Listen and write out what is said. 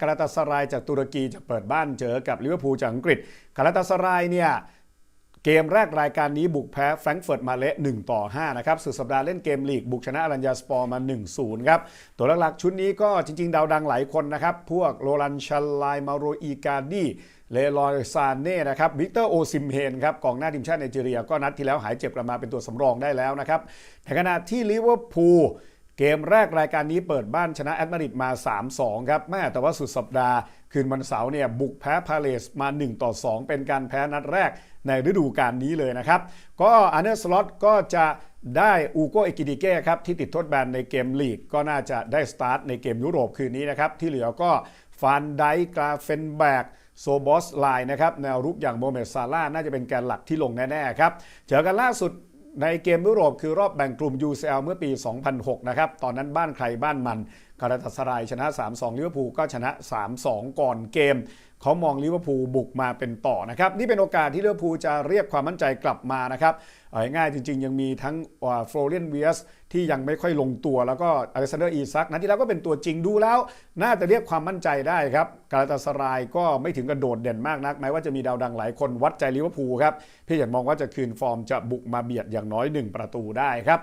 กาลาตาสรายจากตุรกีจะเปิดบ้านเจอกับลิเวอร์พูลจากอังกฤษกาลาตาสรายเนี่ยเกมแรกรายการนี้บุกแพ้แฟรงก์เฟิร์ตมาเละ1ต่อ5นะครับสุดสัปดาห์เล่นเกมลีกบุกชนะอรัญญาสปอร์มา 1-0 ครับ ตัวหลักๆชุดนี้ก็จริง ๆ ดาวดังหลายคนนะครับ พวกโรลันชันไลมาโรอีกาดีเลรอยซานเน่นะครับวิกเตอร์โอซิมเฮนครับกองหน้าทีมชาติไนจีเรียก็นัดที่แล้วหายเจ็บกลับมาเป็นตัวสำรองได้แล้วนะครับในขณะที่ลิเวอร์พูล เกมแรกรายการนี้เปิดบ้านชนะแอตมาริดมา 3-2 ครับแม่แต่ว่าสุดสัปดาห์ คืนวันเสาร์เนี่ยบุกแพ้พาเลสมา 1-2 เป็นการแพ้นัดแรกในฤดูกาลนี้เลยนะครับ ก็อันเนอร์สล็อตก็จะได้อูโกเอกิดิเก้ครับที่ติดโทษแบนในเกมลีก ก็น่าจะได้สตาร์ทในเกมยุโรปคืนนี้นะครับ ที่เหลือก็ฟานไดกราเฟนแบกโซบอสไลน์นะครับแนวรุกอย่างโมเมดซาร่าน่าจะเป็นแกนหลักที่ลงแน่ๆครับเจอกันล่าสุด ในเกมยุโรปคือรอบแบ่งกลุ่ม UCL เมื่อปี 2006 นะครับ ตอนนั้นบ้านใครบ้านมันคาราตัสรายชนะ 3-2ลิเวอร์พูลก็ชนะ 3-2 ก่อนเกม เขามองลิเวอร์พูลบุกมาเป็นต่อนะครับ นี่เป็นโอกาสที่ลิเวอร์พูลจะเรียกความมั่นใจกลับมานะครับง่ายจริง ๆ ยังมีทั้งโฟลเรียนเวียสที่ยังไม่ค่อยลงตัวแล้วก็อเล็กซานเดอร์อีซักนัดที่แล้วก็เป็นตัวจริงดูแล้ว น่าจะเรียกความมั่นใจได้ครับกาลาตาสรายก็ไม่ถึงกระโดดเด่นมากนักแม้ว่าจะมีดาวดังหลายคนวัดใจลิเวอร์พูลครับพี่อยากมองว่าจะคืนฟอร์มจะบุกมาเบียดอย่างน้อย 1 ประตูได้ครับ